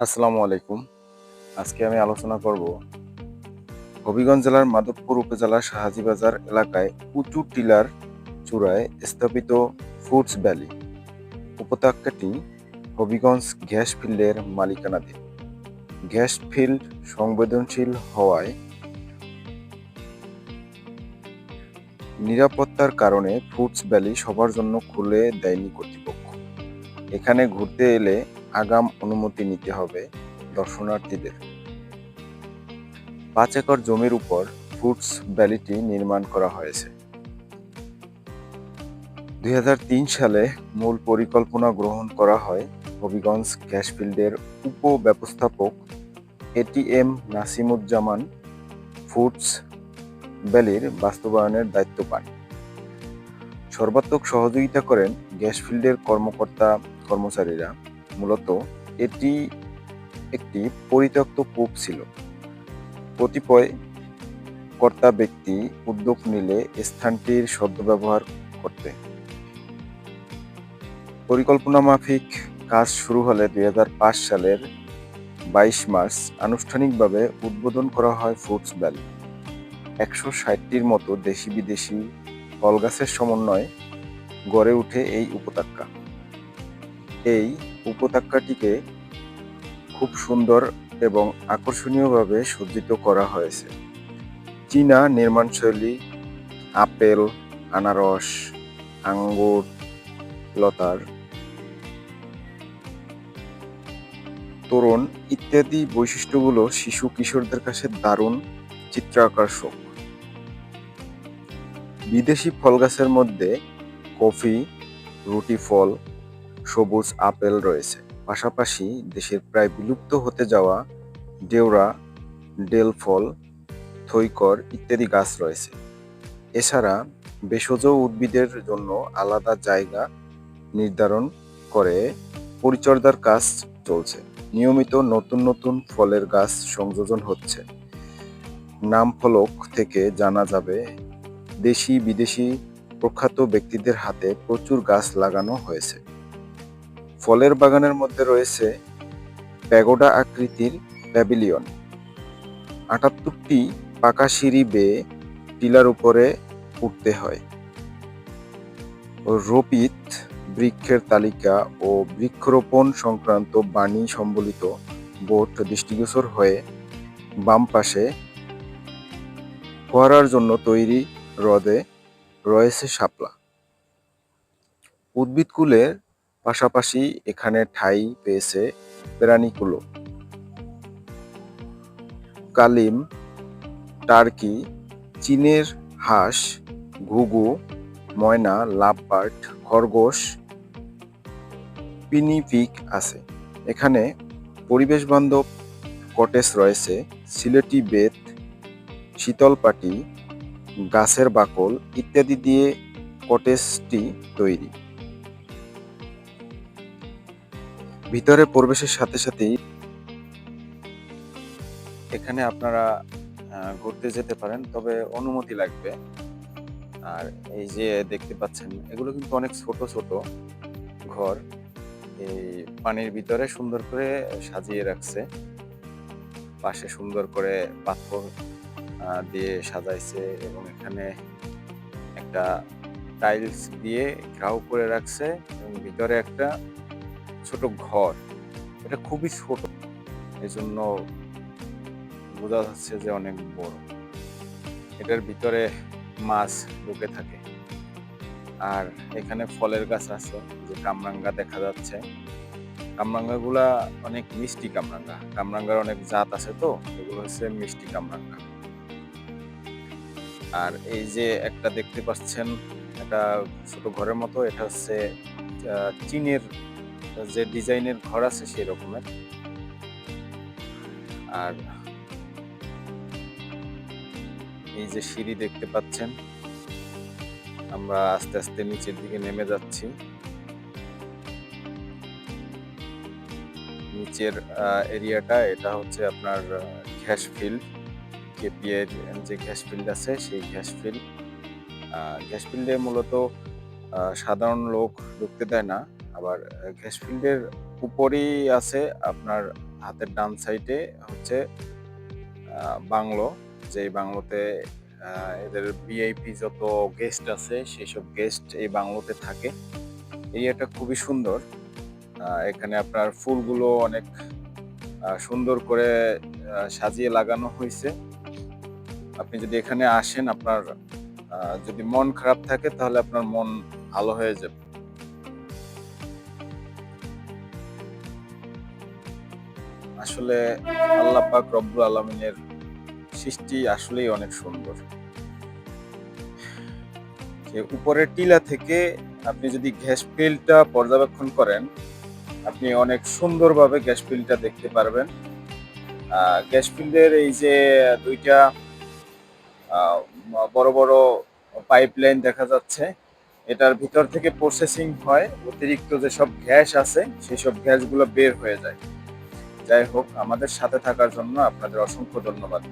আসসালামু আলাইকুম। আজকে আমি আলোচনা করব হবিগঞ্জ জেলার মাধবপুর উপজেলার শাহাজিবাজার এলাকায় উঁচু টিলার চূড়ায় স্থাপিত ফুডস ভ্যালি উপত্যকাটি হবিগঞ্জ গ্যাস ফিল্ডের মালিকানাধীন। গ্যাস ফিল্ড সংবেদনশীল হওয়ায় নিরাপত্তার কারণে ফুডস ভ্যালি সবার জন্য খুলে দেয়নি কর্তৃপক্ষ। এখানে ঘুরতে এলে আগাম অনুমতি নিতে হবে দর্শনার্থীদের। পাঁচ একর জমির উপর ফুডস ভ্যালিটি নির্মাণ করা হয়েছে। দুই হাজার তিন সালে মূল পরিকল্পনা গ্রহণ করা হয় হবিগঞ্জ গ্যাস ফিল্ডের উপব্যবস্থাপক এটিএম নাসিমুজ্জামান ফুডস ভ্যালির বাস্তবায়নের দায়িত্ব পান। সর্বাত্মক সহযোগিতা করেন গ্যাস ফিল্ডের কর্মকর্তা কর্মচারীরা। মূলত এটি একটি পরিত্যক্ত কূপ ছিল। কতিপয় কর্তা ব্যক্তি উদ্যোগ নিলে স্থানটির সদ্ব্যবহার করতে। পরিকল্পনা মাফিক কাজ শুরু হলে দু হাজার পাঁচ সালের বাইশ মার্চ আনুষ্ঠানিকভাবে উদ্বোধন করা হয় ফুডস ভ্যালি। একশো ষাটটির মতো দেশি বিদেশি ফল গাছের সমন্বয়ে গড়ে ওঠে এই উপত্যকা। এই উপত্যকাটিকে খুব সুন্দর এবং আকর্ষণীয়ভাবে সজ্জিত করা হয়েছে। চীনা নির্মাণশৈলী, আপেল, আনারস, আঙ্গুর, লতার তোরণ ইত্যাদি বৈশিষ্ট্যগুলো শিশু কিশোরদের কাছে দারুণ চিত্রাকর্ষক। বিদেশি ফল গাছের মধ্যে কফি, রুটি ফল সবুজ আপেল রয়েছে। পাশাপাশি দেশের প্রায় বিলুপ্ত হতে যাওয়া ডেওরা ডেল ফল থৈকর ইত্যাদি গাছ রয়েছে। এছাড়া ভেষজ উদ্ভিদের জন্য আলাদা জায়গা নির্ধারণ করে পরিচর্যার কাজ চলছে। নিয়মিত নতুন নতুন ফলের গাছ সংযোজন হচ্ছে। নাম ফলক থেকে জানা যাবে দেশি বিদেশি প্রখ্যাত ব্যক্তিদের হাতে প্রচুর গাছ লাগানো হয়েছে। ফলের বাগানের মধ্যে রয়েছে প্যাগোডা আকৃতির প্যাভিলিয়ন। আটাত্তরটি পাকা সিঁড়ি বেয়ে টিলার উপরে উঠতে হয়। রোপিত বৃক্ষের তালিকা ও বৃক্ষরোপণ সংক্রান্ত বাণী সম্বলিত বোর্ড দৃষ্টিগোচর হয়ে বাম পাশে ফোয়ারার জন্য তৈরি হ্রদে রয়েছে শাপলা। উদ্ভিদকুলের পাশাপাশি এখানে ঠাঁই পেয়েছে প্রাণীকুলো কালিম, টার্কি, চীনের হাঁস, ঘুঘু, ময়না, লাভবার্ড, খরগোশ পিনিপিক আছে। এখানে পরিবেশ বান্ধব কটেজ রয়েছে, সিলেটি বেত, শীতলপাটি, গাছের বাকল ইত্যাদি দিয়ে কটেজটি তৈরি। ভিতরে প্রবেশের সাথে সাথেই এখানে আপনারা ঘুরতে যেতে পারেন, তবে অনুমতি লাগবে। আর এই যে দেখতে পাচ্ছেন, এগুলো কিন্তু অনেক ছোট ছোট ঘর। এই পানির ভিতরে সুন্দর করে সাজিয়ে রাখছে। পাশে সুন্দর করে পাথর দিয়ে সাজাইছে এবং এখানে একটা টাইলস দিয়ে ঘাও করে রাখছে এবং ভিতরে একটা ছোট ঘর, এটা খুবই ছোট। এই জন্য বোঝা যাচ্ছে যে অনেক বড়। এটার ভিতরে মাছ ঢুকে থাকে। আর এখানে ফলের গাছ আছে, যে কামরাঙ্গা দেখা যাচ্ছে। কামরাঙ্গাগুলা অনেক মিষ্টি কামরাঙ্গা। কামরাঙ্গার অনেক জাত আছে তো, এগুলো হচ্ছে মিষ্টি কামরাঙ্গা। আর এই যে একটা দেখতে পাচ্ছেন, একটা ছোট ঘরের মতো, এটা হচ্ছে চীনের যে ডিজাইনের ঘর আছে সেই রকমের। আর এই যে সিঁড়ি দেখতে পাচ্ছেন, আমরা আস্তে আস্তে নিচের দিকে নেমে যাচ্ছি। নিচের এরিয়াটা, এটা হচ্ছে আপনার গ্যাস ফিল্ড। কেপিএর যে গ্যাস ফিল্ড আছে, সেই গ্যাস ফিল্ড। গ্যাস ফিল্ডে মূলত সাধারণ লোক ঢুকতে দেয় না। আবার গ্যাস ফিল্ডের উপরেই আছে আপনার হাতের ডান সাইডে হচ্ছে বাংলো। যেই বাংলোতে এদের ভিআইপি যত গেস্ট আছে সেই সব গেস্ট এই বাংলোতে থাকে। এরিয়াটা খুবই সুন্দর। এখানে আপনার ফুলগুলো অনেক সুন্দর করে সাজিয়ে লাগানো হয়েছে। আপনি যদি এখানে আসেন, আপনার যদি মন খারাপ থাকে, তাহলে আপনার মন ভালো হয়ে যাবে। আসলে আল্লাহ পাক রব্বুল আলমিনের সৃষ্টি আসলেই অনেক সুন্দর। যে উপরের টিলা থেকে আপনি যদি গ্যাস ফিল্ডটা পর্যবেক্ষণ করেন, আপনি অনেক সুন্দরভাবে গ্যাস ফিল্ডটা দেখতে পারবেন। গ্যাস ফিল্ডের এই যে দুইটা বড় বড় পাইপলাইন দেখা যাচ্ছে, এটার ভিতর থেকে প্রসেসিং হয়, অতিরিক্ত যেসব গ্যাস আছে সেই সব গ্যাসগুলো বের হয়ে যায়। যাই হোক আমাদের সাথে থাকার জন্য আপনাদের অসংখ্য ধন্যবাদ।